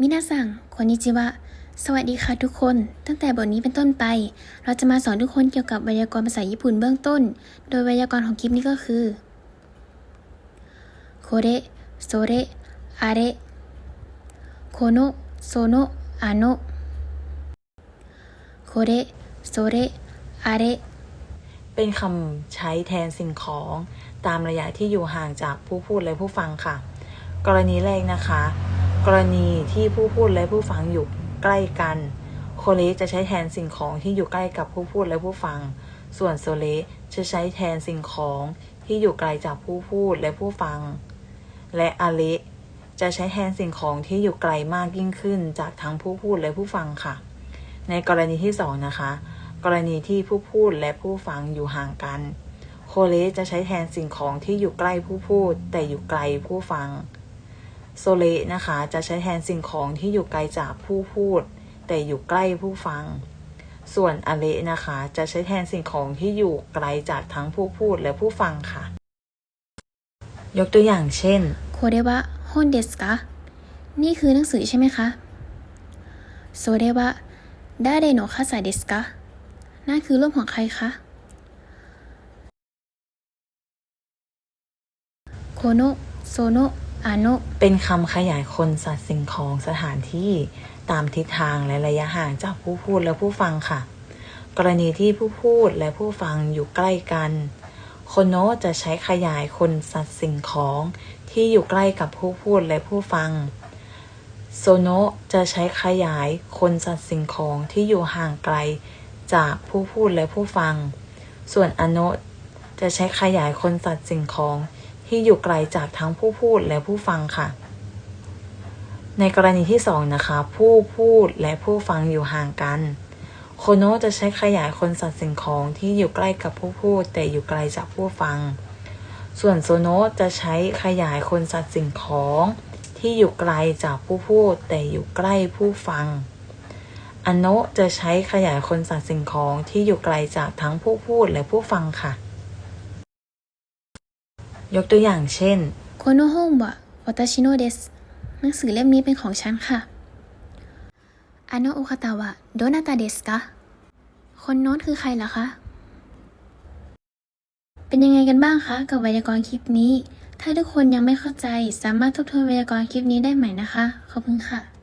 มินาสังคนนิจิวะ สวัสดีค่ะทุกคน ตั้งแต่บทนี้เป็นต้นไป เราจะมาสอนทุกคนเกี่ยวกับไวยากรณ์ภาษาญี่ปุ่นเบื้องต้น โดยไวยากรณ์ของคลิปนี้ก็คือโคเรโซเรอาเรโคโนโซโนอาโนโคเรโเรอเรเป็นคำใช้แทนสิ่งของตามระยะที่อยู่ห่างจากผู้พูดและผู้ฟังค่ะ กรณีแรกนะคะ กรณีที่ผู้พูดและผู้ฟังอยู่ใกล้กันโคเลจะใช้แทนสิ่งของที่อยู่ใกล้กับผู้พูดและผู้ฟัง ส่วนโซเลจะใช้แทนสิ่งของที่อยู่ไกลจากผู้พูดและผู้ฟัง และอาเลจะใช้แทนสิ่งของที่อยู่ไกลมากยิ่งขึ้นจากทั้งผู้พูดและผู้ฟังค่ะ ในกรณีที่สองนะคะ กรณีที่ผู้พูดและผู้ฟังอยู่ห่างกัน โคเลจะใช้แทนสิ่งของที่อยู่ใกล้ผู้พูด แต่อยู่ไกลผู้ฟัง โซเลนะคะ จะใช้แทนสิ่งของที่อยู่ไกลจากผู้พูด แต่อยู่ใกล้ผู้ฟัง ส่วนอเลนะคะ จะใช้แทนสิ่งของที่อยู่ไกลจากทั้งผู้พูดและผู้ฟังค่ะ ยกตัวอย่างเช่น これは本ですかนี่คือหนังสือใช่ไหมคะそれは誰の傘ですかนั่นคือรูปของใครคะこのその あのเป็นคำขยายคนสัตว์สิ่งของสถานที่ตามทิศทางและระยะห่างจากผู้พูดและผู้ฟังค่ะ กรณีที่ผู้พูดและผู้ฟังอยู่ใกล้กันโคโนจะใช้ขยายคนสัตว์สิ่งของที่อยู่ใกล้กับผู้พูดและผู้ฟัง โซโนจะใช้ขยายคนสัตว์สิ่งของที่อยู่ห่างไกลจากผู้พูดและผู้ฟัง ส่วนอโนจะใช้ขยายคนสัตว์สิ่งของ ที่อยู่ไกลจากทั้งผู้พูดและผู้ฟังค่ะ ในกรณีที่สองนะคะ ผู้พูดและผู้ฟังอยู่ห่างกันโคโนจะใช้ขยายคนสัตว์สิ่งของที่อยู่ใกล้กับผู้พูด แต่อยู่ไกลจากผู้ฟัง ส่วนโซโนจะใช้ขยายคนสัตว์สิ่งของ ที่อยู่ไกลจากผู้พูด แต่อยู่ใกล้ผู้ฟังอโนจะใช้ขยายคนสัตว์สิ่งของที่อยู่ไกลจากทั้งผู้พูดและผู้ฟังค่ะ ยกตัวอย่างเช่น この本は私のですหนังสือเล่มนี้เป็นของฉันค่ะあのお方はどなたですかคนโน้นคือใครล่ะคะ เป็นยังไงกันบ้างคะ กับไวยากรณ์คลิปนี้ ถ้าทุกคนยังไม่เข้าใจ สามารถทบทวนไวยากรณ์คลิปนี้ได้ใหม่นะคะ ขอบคุณค่ะ